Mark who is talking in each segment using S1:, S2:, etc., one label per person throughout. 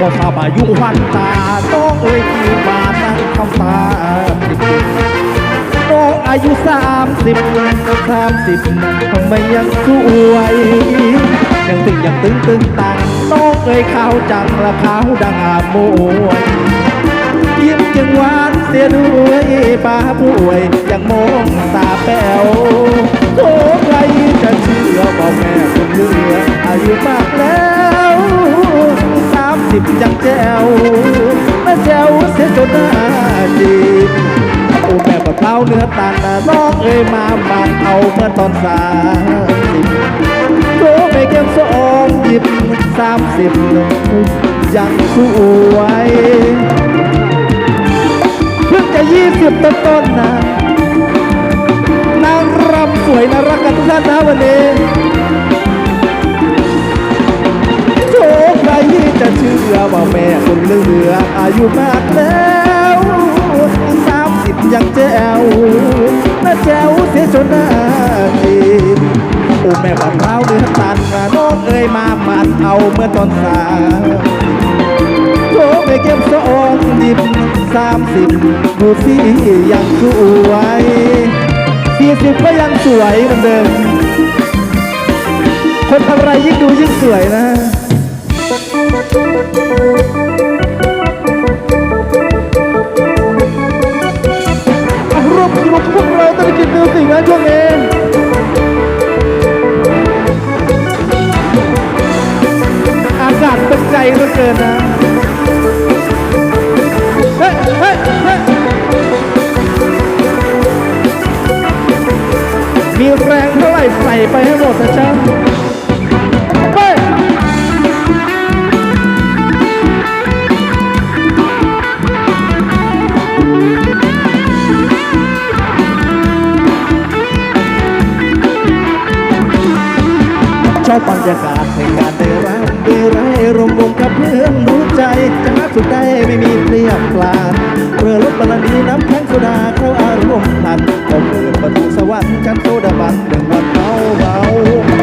S1: ก็ทราบอายุวันตาน้องเอ้ยที่มานั่งคำตาติดน้องอายุสามสิบสามสิบทำไมยังสวย ยังตึงยังตึงตึงตังน้องเอ้ยขาวจังและขาวดังอาโมวยยิ้มยังหวานเสียด้วยป้าป่วยยังมองตาแป๋วโทใครจะเชื่อบอกแม่คนเหลืออายุมากแล้ว บยังแจ๋วแม่แจ๋วเสียจนหน้าจีบโอ้แม่กับเท้าเนื้อตันนะน้องเอ้ยมามันเอาเมื่อตอนสามสิบโตไม่เก็บสองหยิบสามสิบยังสวยเพิ่งจะยี่สิบต้นต้นๆนะนางรำสวยน่ารักกันทุกท่านนะวันนี้ โอ้แม่บเราเนื้อตันนะน้องเอ้ยมามันเอาเมื่อตอนสามโทรไปเก็บสองหยิบสามสิบดูสิยังสวยสี่สิบก็ยังสวยเหมือนเดิมคนทำอะไรยิ่งดูยิ่งสวยนะ ไหร่ใส่ไปให้หมดนะจ๊ะเฮ้ยชอบบรรยากาศในการได้รักได้ไรรวมวงกับเพื่อน ใจจะหาสุดได้ไม่มีเปรียบปลานเรือรถบรรดีน้ำแข็งโซดาเข้าอารมณ์ทันก็เปิดประตูสวรรค์กันโซดาบันหนึ่งวันเบาเบา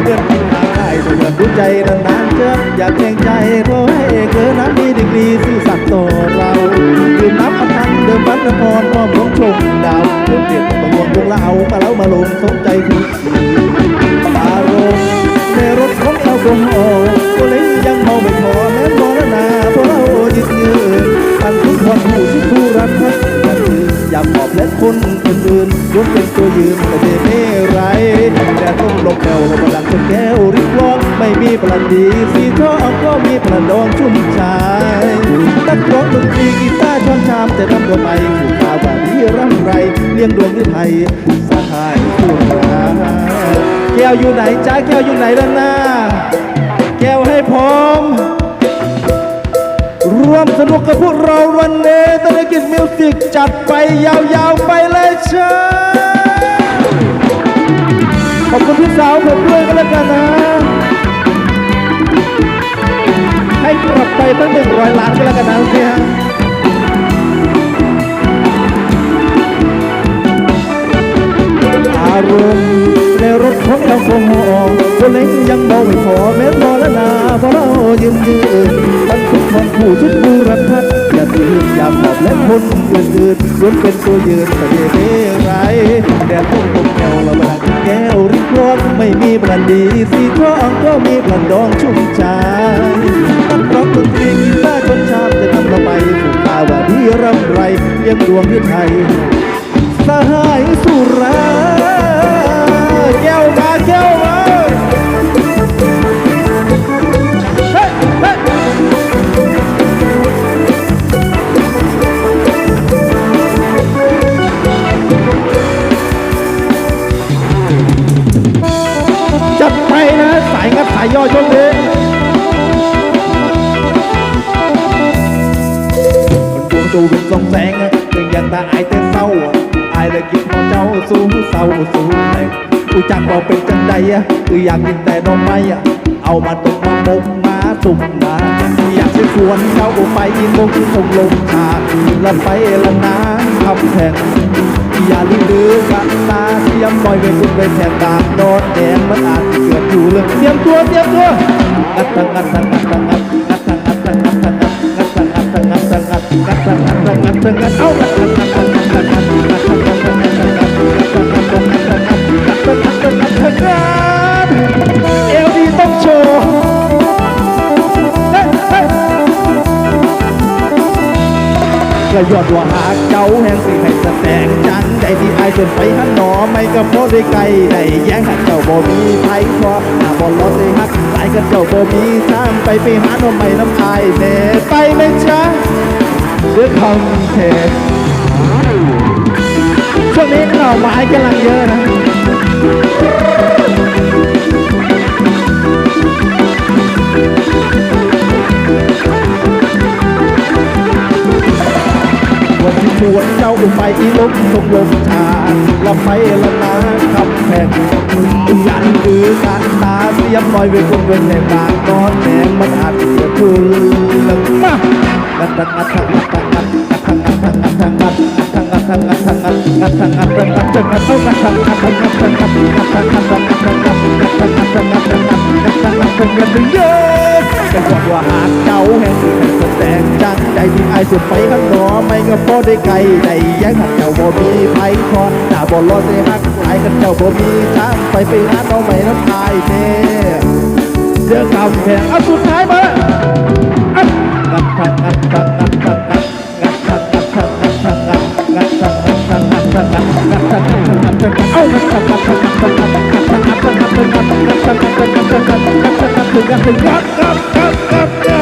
S1: เพื่อนกินหาได้เพื่อนรู้ใจนานๆเจออย่าเกรงใจเพราะให้เกินนั้นมีดีกรีซื่อสัตย์ต่อเราดื่มน้ำอันทันเดิมบันนครมอบหลงชมดาวเรื่องเด็ดประวลพวกเรามาเล้ามาลงสมใจคุณ อื่นๆยกเป็นตัวยืนแต่เดไม่ไรแต่ต้องลงแถวประดังจนแก้วริบร้องไม่มีประดีสีทองก็มีประดองชุ่มชายนักร้องดนตรีกีตาร์ช้อนชามแต่ทำตัวไปผู้ข่าวว่านี้ร่ำไรเลี้ยงดวงหรือไทยสหายคู่รักแก้วอยู่ไหนจ้าแก้วอยู่ไหนล่ะนะแก้วให้พร้อมร่วมสนุกกับพวกเราวันนี้ตะกิจมิวสิกจัดไปยาวๆไปเลย เชิญขอบคุณพี่สาวผมด้วยก็แล้วกันนะ ให้กลับไปตั้งหนึ่งร้อยล้านก็แล้วกันนะโอเคฮะอารมณ์ในรถของแอลกอฮอล์คนเล็กยังเมาไม่พอแม้มอละนาเพราะเรายืนยืนทั้งทุกคนผู้ชุดบูรพัดอย่าตื่นอย่าหมอบและคนอื่น ๆล้วนเป็นตัวยืนแต่ไม่เร่ไรแดดพุ่งตกแก้วละเวลาแก้วริกร้อนไม่มีประดีสีทองก็มีประดองชุ่มใจนักร้องดนตรีกีตาร์คนชาติจะทำเราไปผูกตาว่าที่ร่ำไรเลี้ยงดวงที่ไทย ยงัดยย่อช่วงนี้คนดวงดูเป็นสองแสงอะยังยังตาอายแต่เศร้าอายเลยกินของเจ้าสู้เศร้าสู้แต่งกูจักบอกเป็นจังใดอะคืออยากกินแต่นมไม้อะเอามาตกมาบมมาสุ่มมาอยากจะชวนเจ้าไปกินมงส่งลงทางละไปละนาทำแข่ง อย่าลืมดื้อกันตาเสียมปล่อยไปคุณไปแสบตาโดนแดงมันอาจเกิดอยู่เรื่องเตรียมตัวเตรียมตัวกัดตังกัดตังกัดตังกัดงัดตังกัดตังกัดตังกัดงัดตังกัดตังกัดตังกัดตังกัดตังกัดตังกัดเอางัดตังงัด ก็ยอดว่าหาเก้าแห่งสิให้แสดงจังใจที่อายจนไปหันหนอไม่ก็โพได้ไกลได้แย่งหักเจ้าบ่มีไทยพอหน้าบอลอดได้ฮักสายก็เจ้าบ่มีซ้ำไปไปหาหนอไม่น้ำทายแน่ไปไลยจ้าเดือดคำเท้ช่วงนี้ข่าวหมายกำลังเยอะนะ ชวนเจ้าไปอีลุบสมลมชาสุละไฟละนาคำแพงยันคือการตาเสียบลอยไปคงเป็นแต่บางตอนแหนมันอาจเสียคืนมาดัดดัดดัดดัดดัดดัดดัดดัดดัด บอกว่าหากเจ้าแห่งที่แสดงจังใจที่ไอสุดไปข้างนอไม่ก็พอได้ไกลในยังหักเจ้าบ่มีไปคอหน้าบ่รอดได้หักหลายกันเจ้าบ่มีทางไปไปหาน้องใหม่น้ำตายเน่เจอข่าวแพงอะสุดท้ายมาอะ Got, got, got, got, got.